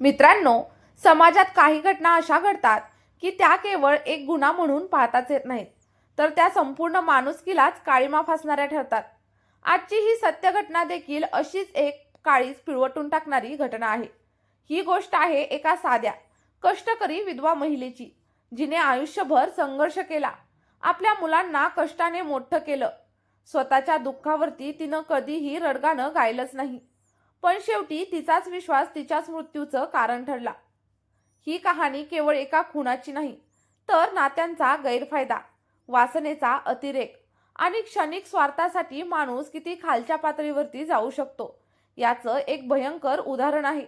मित्रांनो समाजात काही घटना अशा घडतात की त्या केवळ एक गुन्हा म्हणून पाहताच येत नाहीत. तर त्या संपूर्ण माणुसकीलाच काळीमा फासणाऱ्या ठरतात. आजची ही सत्य घटना देखील अशीच एक काळीच पिळवटून टाकणारी घटना आहे. ही गोष्ट आहे एका साध्या कष्टकरी विधवा महिलेची जिने आयुष्यभर संघर्ष केला. आपल्या मुलांना कष्टाने मोठं केलं. स्वतःच्या दुःखावरती तिनं कधीही रडगाणं गायलंच नाही. पण शेवटी तिचाच विश्वास तिच्याच मृत्यूचं कारण ठरला. ही कहाणी केवळ एका खुनाची नाही तर नात्यांचा गैरफायदा वासनेचा अतिरेक आणि क्षणिक स्वार्थासाठी माणूस किती खालच्या पातळीवरती जाऊ शकतो याचं एक भयंकर उदाहरण आहे.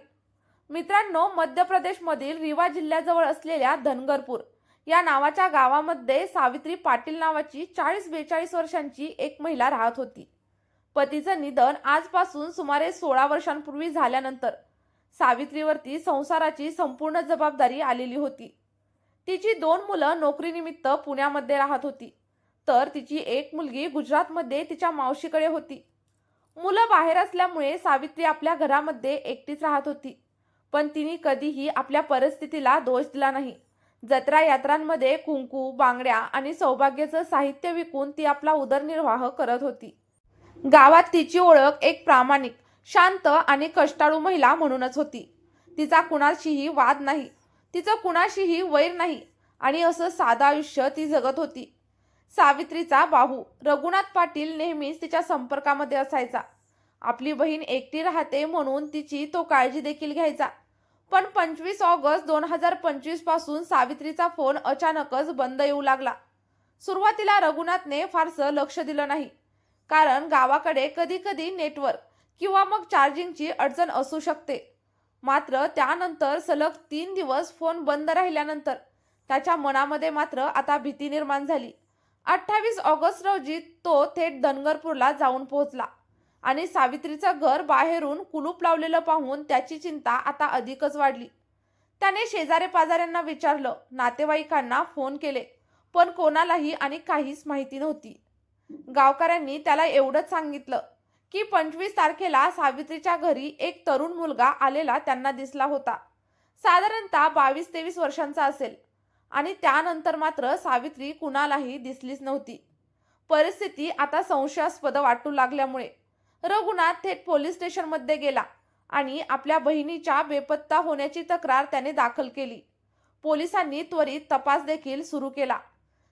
मित्रांनो मध्य प्रदेशमधील रिवा जिल्ह्याजवळ असलेल्या धनगरपूर या नावाच्या गावामध्ये सावित्री पाटील नावाची चाळीस बेचाळीस वर्षांची एक महिला राहत होती. पतीचं निधन आजपासून सुमारे सोळा वर्षांपूर्वी झाल्यानंतर सावित्रीवरती संसाराची संपूर्ण जबाबदारी आलेली होती. तिची दोन मुलं नोकरीनिमित्त पुण्यामध्ये राहत होती. तर तिची एक मुलगी गुजरातमध्ये तिच्या मावशीकडे होती. मुलं बाहेर असल्यामुळे सावित्री आपल्या घरामध्ये एकटीच राहत होती. पण तिने कधीही आपल्या परिस्थितीला दोष दिला नाही. जत्रा यात्रांमध्ये कुंकू बांगड्या आणि सौभाग्याचं साहित्य विकून ती आपला उदरनिर्वाह करत होती. गावात तिची ओळख एक प्रामाणिक शांत आणि कष्टाळू महिला म्हणूनच होती. तिचा कुणाशीही वाद नाही. तिचं कुणाशीही वैर नाही आणि असं साधं आयुष्य ती जगत होती. सावित्रीचा बाहू रघुनाथ पाटील नेहमीच तिच्या संपर्कामध्ये असायचा. आपली बहीण एकटी राहते म्हणून तिची तो काळजी देखील घ्यायचा. पण पंचवीस ऑगस्ट दोन हजार पंचवीसपासून सावित्रीचा फोन अचानकच बंद येऊ लागला. सुरुवातीला रघुनाथने फारसं लक्ष दिलं नाही. कारण गावाकडे कधी कधी नेटवर्क किंवा मग चार्जिंगची अडचण असू शकते. मात्र त्यानंतर सलग तीन दिवस फोन बंद राहिल्यानंतर त्याच्या मनामध्ये मात्र आता भीती निर्माण झाली. अठ्ठावीस ऑगस्ट रोजी तो थेट धनगरपूरला जाऊन पोहोचला आणि सावित्रीचं घर बाहेरून कुलूप लावलेलं पाहून त्याची चिंता आता अधिकच वाढली. त्याने शेजारे पाजाऱ्यांना विचारलं नातेवाईकांना फोन केले पण कोणालाही आणि काहीच माहिती नव्हती. गावकऱ्यांनी त्याला एवढंच सांगितलं की पंचवीस तारखेला सावित्रीच्या घरी एक तरुण मुलगा आलेला त्यांना दिसला होता. साधारणतः बावीस तेवीस वर्षांचा असेल आणि त्यानंतर मात्र सावित्री कुणालाही दिसलीच नव्हती. परिस्थिती आता संशयास्पद वाटू लागल्यामुळे. रघुनाथ थेट पोलीस स्टेशनमध्ये गेला आणि आपल्या बहिणीच्या बेपत्ता होण्याची तक्रार त्याने दाखल केली. पोलिसांनी त्वरित तपास देखील सुरू केला.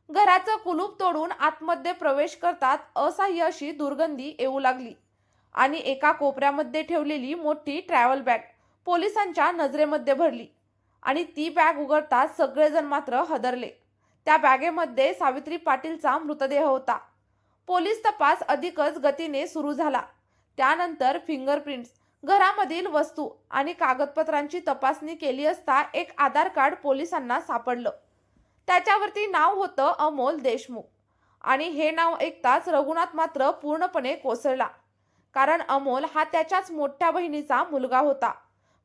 घराचं कुलूप तोडून आतमध्ये प्रवेश करतात असह्य अशी दुर्गंधी येऊ लागली. आणि एका कोपऱ्यामध्ये ठेवलेली मोठी ट्रॅव्हल बॅग पोलिसांच्या नजरेमध्ये भरली. आणि ती बॅग उघडताच सगळेजण मात्र हदरले. त्या बॅगेमध्ये सावित्री पाटीलचा मृतदेह होता. पोलीस तपास अधिकच गतीने सुरू झाला. त्यानंतर फिंगरप्रिंट्स घरामधील वस्तू आणि कागदपत्रांची तपासणी केली असता एक आधार कार्ड पोलिसांना सापडलं. त्याच्यावरती नाव होतं अमोल देशमुख. आणि हे नाव ऐकताच रघुनाथ मात्र पूर्णपणे कोसळला. कारण अमोल हा त्याच्याच मोठ्या बहिणीचा मुलगा होता.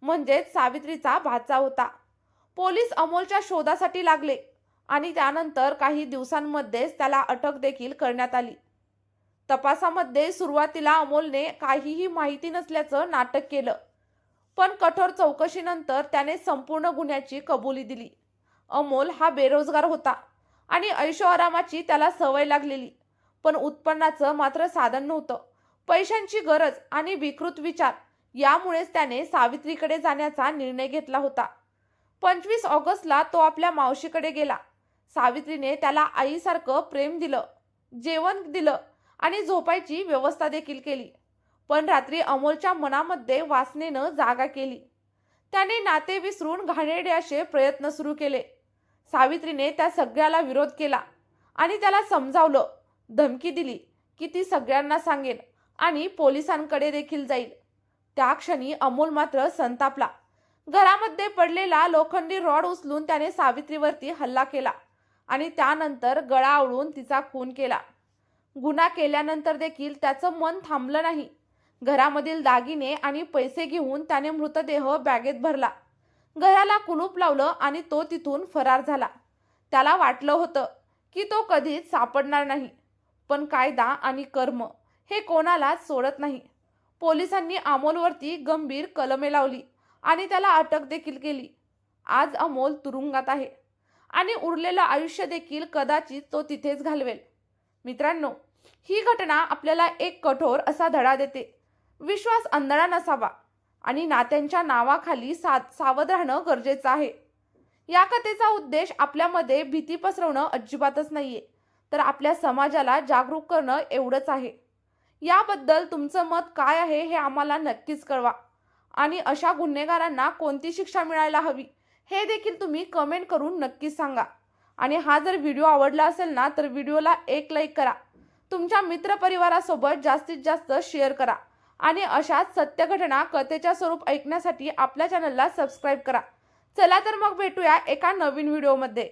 म्हणजेच सावित्रीचा भाचा होता. पोलीस अमोलच्या शोधासाठी लागले आणि त्यानंतर काही दिवसांमध्येच त्याला अटक देखील करण्यात आली. तपासामध्ये सुरुवातीला अमोलने काहीही माहिती नसल्याचं नाटक केलं. पण कठोर चौकशीनंतर त्याने संपूर्ण गुन्ह्याची कबुली दिली. अमोल हा बेरोजगार होता आणि ऐशोआरामाची त्याला सवय लागलेली. पण उत्पन्नाचं मात्र साधन नव्हतं. पैशांची गरज आणि विकृत विचार यामुळेच त्याने सावित्रीकडे जाण्याचा निर्णय घेतला होता. पंचवीस ऑगस्टला तो आपल्या मावशीकडे गेला. सावित्रीने त्याला आईसारखं प्रेम दिलं जेवण दिलं आणि झोपायची व्यवस्था देखील केली. पण रात्री अमोलच्या मनामध्ये वासनेनं जागा केली. त्याने नाते विसरून घाणेरडे असे प्रयत्न सुरू केले. सावित्रीने त्या सगळ्याला विरोध केला आणि त्याला समजावलं धमकी दिली की ती सगळ्यांना सांगेल आणि पोलिसांकडे देखील जाईल. त्या क्षणी अमोल मात्र संतापला. घरामध्ये पडलेला लोखंडी रॉड उचलून त्याने सावित्रीवरती हल्ला केला आणि त्यानंतर गळा आवळून तिचा खून केला. गुन्हा केल्यानंतर देखील त्याचं मन थांबलं नाही. घरामधील दागिने आणि पैसे घेऊन त्याने मृतदेह बॅगेत भरला. घराला कुलूप लावलं आणि तो तिथून फरार झाला. त्याला वाटलं होतं की तो कधीच सापडणार नाही पण कायदा आणि कर्म हे कोणालाच सोडत नाही. पोलिसांनी अमोलवरती गंभीर कलमे लावली आणि त्याला अटक देखील केली. आज अमोल तुरुंगात आहे आणि उरलेलं आयुष्य देखील कदाचित तो तिथेच घालवेल. मित्रांनो ही घटना आपल्याला एक कठोर असा धडा देते. विश्वास अंधळा नसावा. आणि नात्यांच्या नावाखाली सा सावध राहणं गरजेचं आहे. या कथेचा उद्देश आपल्यामध्ये भीती पसरवणं अजिबातच नाही आहे तर आपल्या समाजाला जागरूक करणं एवढंच आहे. याबद्दल तुमचं मत काय आहे हे आम्हाला नक्कीच कळवा. आणि अशा गुन्हेगारांना कोणती शिक्षा मिळायला हवी हे देखील तुम्ही कमेंट करून नक्कीच सांगा. आणि हा जर व्हिडिओ आवडला असेल ना तर व्हिडिओला एक लाईक करा. तुमच्या मित्रपरिवारासोबत जास्तीत जास्त शेअर करा. आणि अशाच सत्यघटना कथेच्या स्वरूप ऐकण्यासाठी आपल्या चॅनलला सबस्क्राईब करा. चला तर मग भेटूया एका नवीन व्हिडिओमध्ये